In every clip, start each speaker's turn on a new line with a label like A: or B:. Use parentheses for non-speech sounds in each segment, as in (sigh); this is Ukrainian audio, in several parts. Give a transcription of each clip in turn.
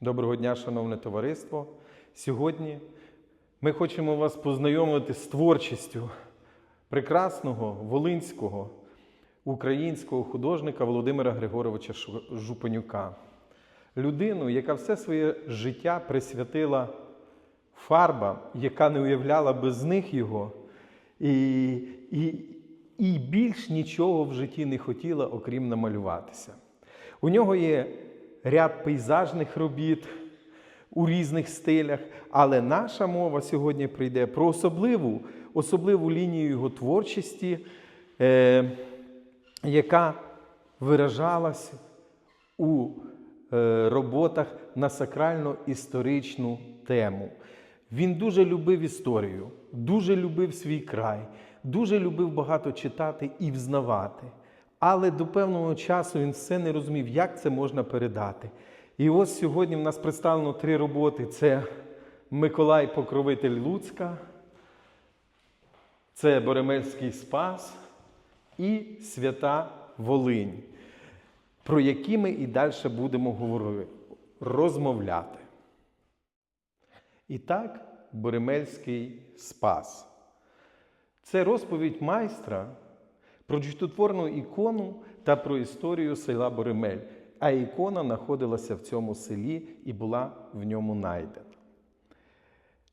A: Доброго дня, шановне товариство. Сьогодні ми хочемо вас познайомити з творчістю прекрасного волинського українського художника Володимира Григоровича Жупанюка. Людину, яка все своє життя присвятила фарбам, яка не уявляла без них його, і, і, і більш нічого в житті не хотіла, окрім намалюватися. У нього є ряд пейзажних робіт у різних стилях, але наша мова сьогодні прийде про особливу, особливу лінію його творчості, е, яка виражалась у е, роботах на сакрально-історичну тему. Він дуже любив історію, дуже любив свій край, дуже любив багато читати і взнавати. Але до певного часу він все не розумів, як це можна передати. І ось сьогодні в нас представлено три роботи: це Миколай Покровитель Луцька, це Боремельський Спас і Свята Волинь, про які ми і далі будемо говорити, розмовляти. І так, Боремельський Спас. Це розповідь майстра про чудотворну ікону та про історію села Боремель. А ікона знаходилася в цьому селі і була в ньому найдена.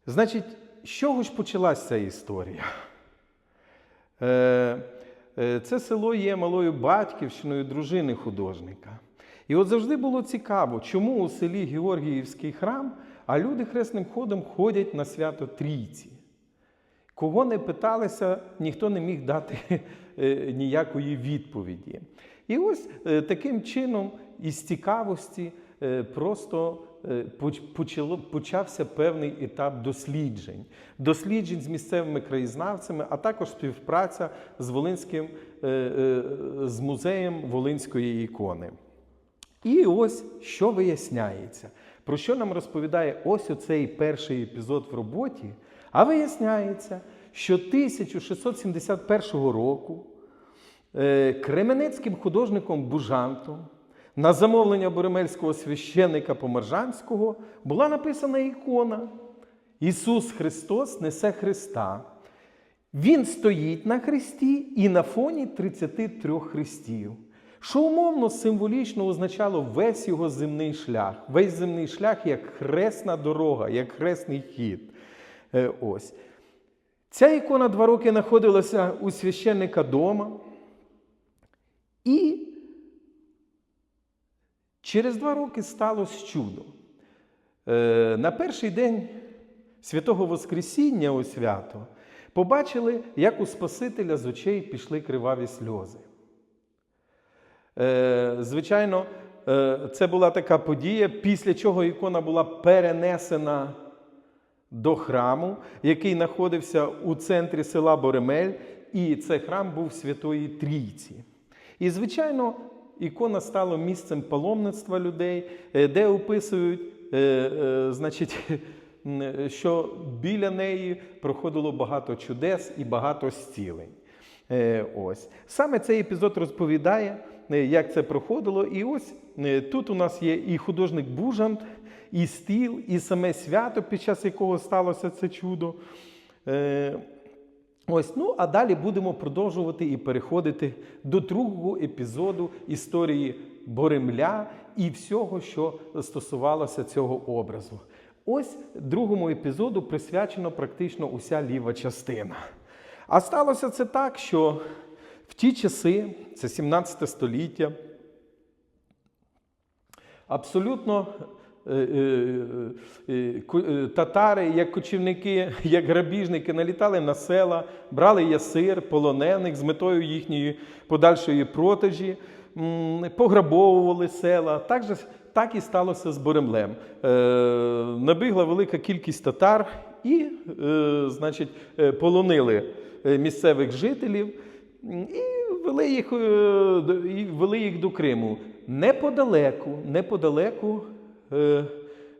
A: Значить, з чого ж почалася ця історія? Е, е, Це село є малою батьківщиною дружини художника. І от завжди було цікаво, чому у селі Георгіївський храм, а люди хресним ходом ходять на свято Трійці. Кого не питалися, ніхто не міг дати (laughs) е, ніякої відповіді. І ось е, таким чином, із цікавості, е, просто почався певний етап досліджень. Досліджень з місцевими краєзнавцями, а також співпраця з Волинським, з музеєм Волинської ікони. І ось що виясняється. Про що нам розповідає ось оцей перший епізод в роботі? А виясняється, що 1671 року е, кременецьким художником Бужантом на замовлення боремельського священника Помержанського була написана ікона Ісус Христос несе Христа. Він стоїть на хресті і на фоні 33 хрестів, що умовно символічно означало весь його земний шлях. Весь земний шлях як хресна дорога, як хресний хід. Е, Ось. Ця ікона два роки знаходилася у священника дома. І через два роки сталося чудо. Е, На перший день святого Воскресіння у свято побачили, як у Спасителя з очей пішли криваві сльози. Е, Звичайно, е, це була така подія, після чого ікона була перенесена до храму, який знаходився у центрі села Боремель, і цей храм був Святої Трійці. І, звичайно, ікона стала місцем паломництва людей, е, де описують, е, е, значить, (laughs) що біля неї проходило багато чудес і багато зцілень. Е, Ось. Саме цей епізод розповідає, як це проходило. І ось тут у нас є і художник Бужант, і стіл, і саме свято, під час якого сталося це чудо. Е, Ось, ну а далі будемо продовжувати і переходити до другого епізоду історії Боремля і всього, що стосувалося цього образу. Ось другому епізоду присвячено практично уся ліва частина. А сталося це так, що в ті часи, це 17 століття, абсолютно татари, як кочівники, (laughs) як грабіжники, налітали на села, брали ясир, полонених з метою їхньої подальшої протежі, пограбовували села. Так, же, так і сталося з Боремлем. Е, набігла велика кількість татар і, е, значить, е, полонили е, місцевих жителів. І вели їх, е, вели їх до Криму. Неподалеку, неподалеку е,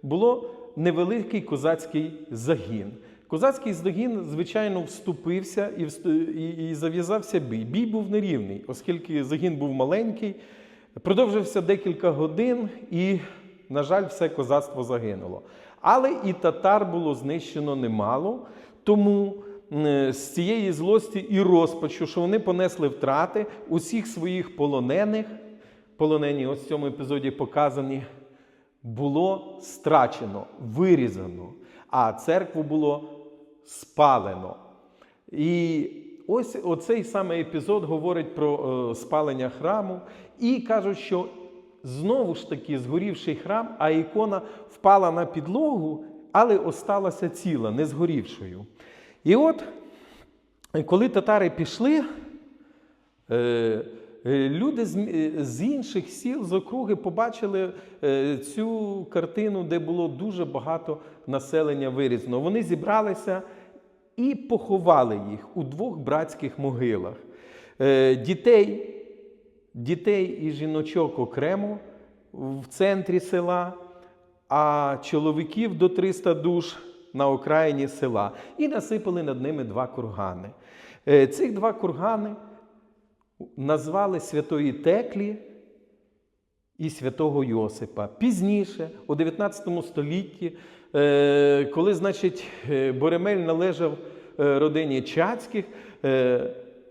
A: було невеликий козацький загін. Козацький загін, звичайно, вступився і, і, і зав'язався бій. Бій був нерівний, оскільки загін був маленький. Продовжився декілька годин, і на жаль, все козацтво загинуло. Але і татар було знищено немало, тому е, з цієї злості і розпачу, що вони понесли втрати усіх своїх полонених, полонені ось в цьому епізоді показані, було страчено, вирізано, а церкву було спалено. І ось оцей саме епізод говорить про е, спалення храму, і кажуть, що знову ж таки згорівший храм, а ікона впала на підлогу, але осталася ціла, не згорівшою. І от, коли татари пішли, е, люди з, е, з інших сіл з округи побачили е, цю картину, де було дуже багато населення вирізано. Вони зібралися і поховали їх у двох братських могилах. Е, Дітей, дітей і жіночок окремо в центрі села, а чоловіків до 300 душ на окраїні села. І насипали над ними два кургани. Е, Цих два кургани назвали Святої Теклі і святого Йосипа. Пізніше, у 19 столітті, е, коли, значить, е, Боремель належав е, родині Чацьких,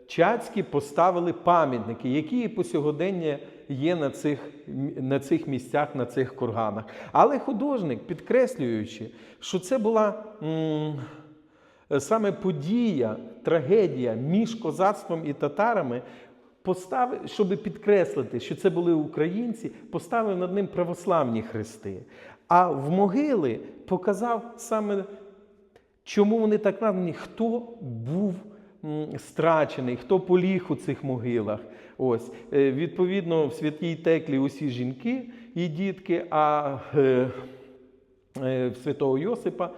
A: Чацькі поставили пам'ятники, які по сьогодення є на цих, на цих місцях, на цих курганах. Але художник, підкреслюючи, що це була. м, саме подія, трагедія між козацтвом і татарами, поставив, щоб підкреслити, що це були українці, поставив над ним православні хрести. А в могили показав саме, чому вони так названі, хто був страчений, хто поліг у цих могилах. Ось, Е, відповідно, в святій теклі усі жінки і дітки, а е, е, святого Йосипа,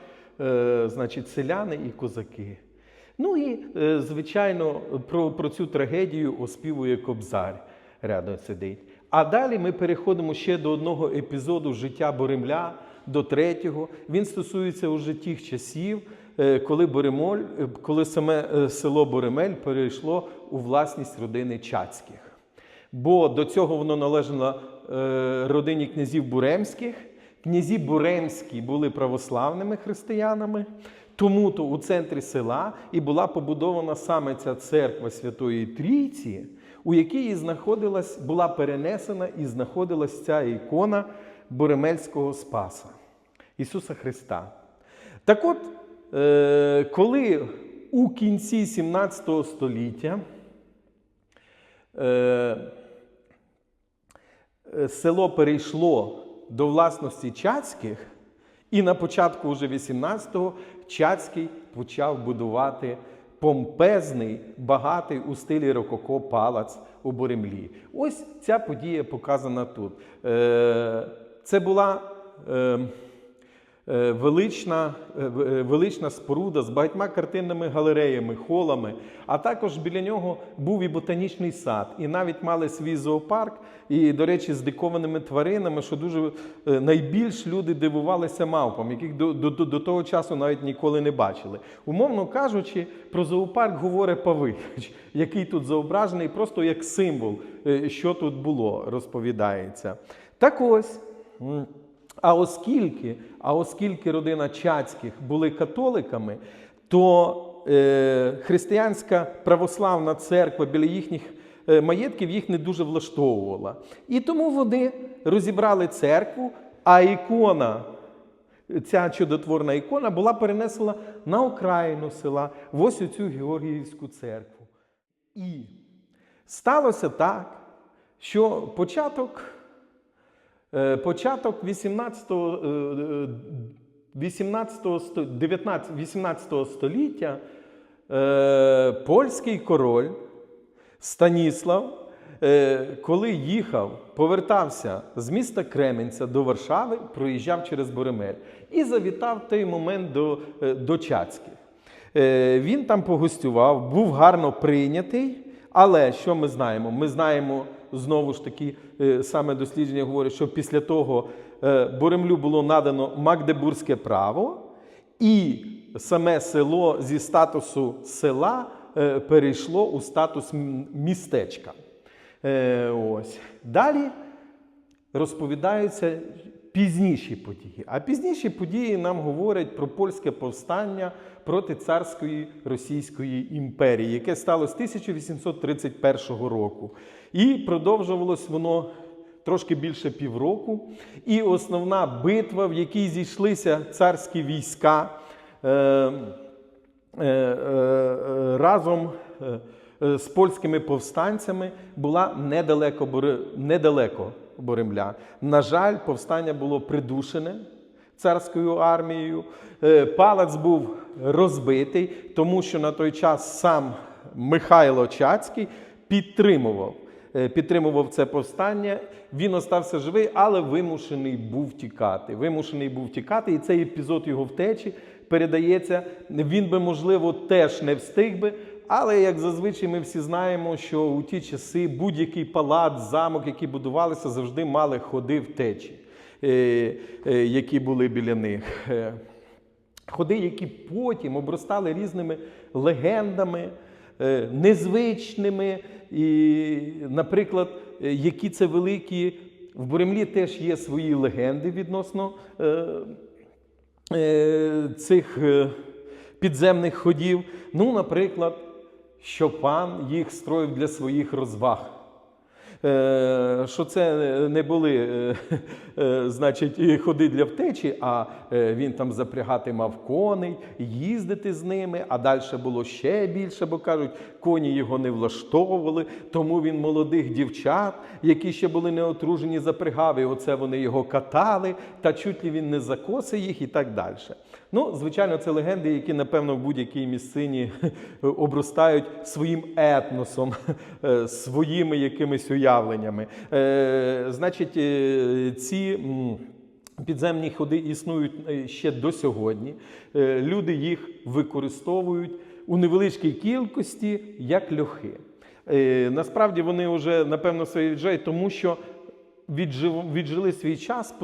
A: значить, селяни і козаки. Ну і, е, звичайно, про, про цю трагедію оспівує Кобзар рядом сидить. А далі ми переходимо ще до одного епізоду життя Боремля, до третього. Він стосується уже тих часів, е, коли Боремоль, е, коли саме село Боремель перейшло у власність родини Чацьких. Бо до цього воно належало родині князів Буремських. Князі Буремські були православними християнами, тому то у центрі села і була побудована саме ця церква Святої Трійці, у якій і знаходилась, була перенесена і знаходилась ця ікона Буремельського Спаса Ісуса Христа. Так от, е, коли у кінці 17 століття е, е, село перейшло до власності Чацьких, і на початку уже 18-го Чацький почав будувати помпезний, багатий у стилі рококо палац у Боремлі. Ось ця подія показана тут. Е, Це була е, велична, е, е, велична споруда з багатьма картинними галереями, холами, а також біля нього був і ботанічний сад, і навіть мали свій зоопарк, і, до речі, з дикованими тваринами, що дуже е, найбільш люди дивувалися мавпам, яких до, до, до, того часу навіть ніколи не бачили. Умовно кажучи, про зоопарк говорить Павлович, (laughs) який тут зображений, просто як символ, е, що тут було, розповідається. Так ось. А оскільки, а оскільки родина Чацьких були католиками, то е, християнська православна церква біля їхніх е, маєтків їх не дуже влаштовувала. І тому вони розібрали церкву, а ікона, ця чудотворна ікона, була перенесена на окраїну села, в ось цю Георгіївську церкву. І сталося так, що початок Початок 18, е, е, 18, 19, 18 століття е, польський король Станіслав, е, коли їхав, повертався з міста Кременця до Варшави, проїжджав через Боремель і завітав в той момент до, е, до Чацьких. Е, Він там погостював, був гарно прийнятий. Але що ми знаємо? Ми знаємо знову ж таки, е, саме дослідження говорить, що після того е, Боремлю було надано Магдебурзьке право, і саме село зі статусу села е, перейшло у статус містечка. Ось. Далі розповідається пізніші події. А пізніші події нам говорять про польське повстання проти царської Російської імперії, яке сталося 1831 року. І продовжувалось воно трошки більше півроку. І основна битва, в якій зійшлися царські війська. Е, е, е, разом е, е, з польськими повстанцями була недалеко, недалеко Боремля. На жаль, повстання було придушене царською армією. Е, Палац був розбитий, тому що на той час сам Михайло Чацький підтримував. е, Підтримував це повстання, він остався живий, але вимушений був тікати. Вимушений був тікати, і цей епізод його втечі передається. Він би, можливо, теж не встиг би. Але як зазвичай ми всі знаємо, що у ті часи будь-який палац, замок, які будувалися, завжди мали ходи втечі, е, е, які були біля них. Е, Ходи, які потім обростали різними легендами, незвичними. І, наприклад, які це великі. В Боремлі теж є свої легенди відносно цих підземних ходів. Ну, наприклад, що пан їх строїв для своїх розваг. Е, Що це не були, е, е, значить, ходи для втечі, а він там запрягати мав коней, їздити з ними, а далі було ще більше, бо кажуть, коні його не влаштовували, тому він молодих дівчат, які ще були не отружені, запрягав, і оце вони його катали, та чуть ли він не закоси їх і так далі. Ну, звичайно, це легенди, які, напевно, в будь-якій місцині (laughs) обростають своїм етносом, (laughs) е, своїми якимись уявленнями. Е, Значить, е, ці підземні ходи існують ще до сьогодні. Люди їх використовують у невеличкій кількості як льохи. Е, Насправді вони вже, напевно, своє віджають, тому що віджили свій час,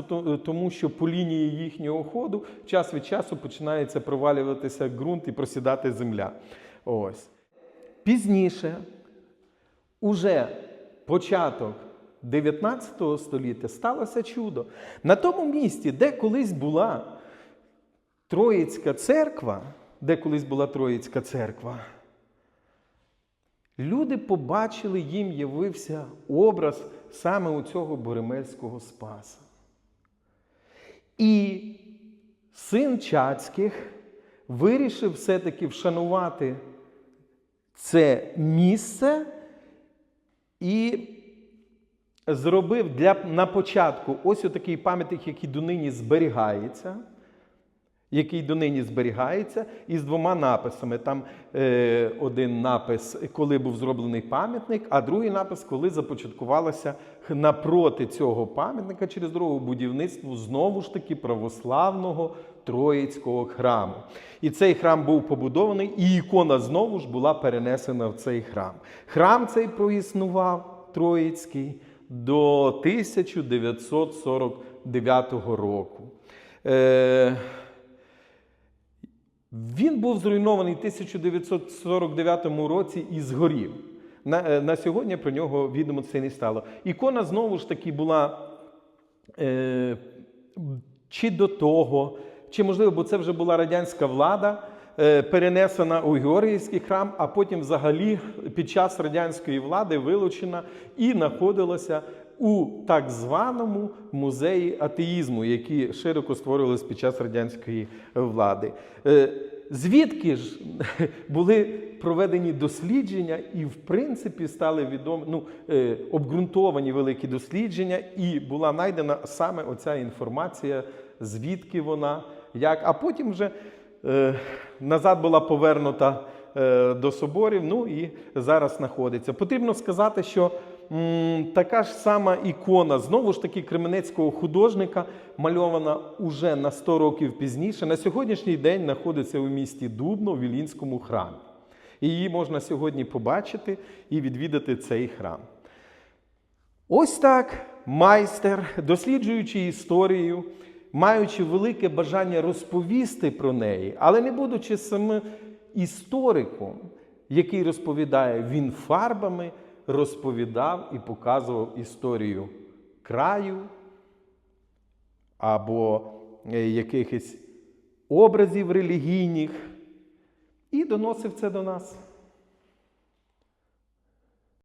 A: тому що по лінії їхнього ходу час від часу починається провалюватися ґрунт і просідати земля. Ось. Пізніше, уже початок 19 століття, сталося чудо. На тому місці, де колись була Троїцька церква, де колись була Троїцька церква, Люди побачили, їм явився образ саме у цього Боремельського Спаса. І син Чацьких вирішив все-таки вшанувати це місце і зробив для, на початку ось отакий пам'ятник, який донині зберігається який донині зберігається, із двома написами. Там е, один напис, коли був зроблений пам'ятник, а другий напис, коли започаткувалося напроти цього пам'ятника через дорогу будівництво знову ж таки православного Троїцького храму. І цей храм був побудований, і ікона знову ж була перенесена в цей храм. Храм цей проіснував Троїцький до 1949 року. Е, він був зруйнований в 1949 році і згорів. На, е, на сьогодні про нього відомо це не стало. Ікона знову ж таки була е, чи до того, чи можливо, бо це вже була радянська влада, е, перенесена у Георгіївський храм, а потім взагалі під час радянської влади вилучена і знаходилася у так званому музеї атеїзму, які широко створювалися під час радянської влади. Е, Звідки ж (laughs) були проведені дослідження, і, в принципі, стали відомі ну, е, обґрунтовані великі дослідження, і була знайдена саме оця інформація, звідки вона, як. А потім вже е, назад була повернута до соборів, ну і зараз знаходиться. Потрібно сказати, що така ж сама ікона, знову ж таки, кременецького художника, мальована уже на 100 років пізніше, на сьогоднішній день знаходиться у місті Дубно в Вілінському храмі. Її можна сьогодні побачити і відвідати цей храм. Ось так майстер, досліджуючи історію, маючи велике бажання розповісти про неї, але не будучи самим істориком, який розповідає, він фарбами розповідав і показував історію краю, або е, якихось образів релігійних, і доносив це до нас.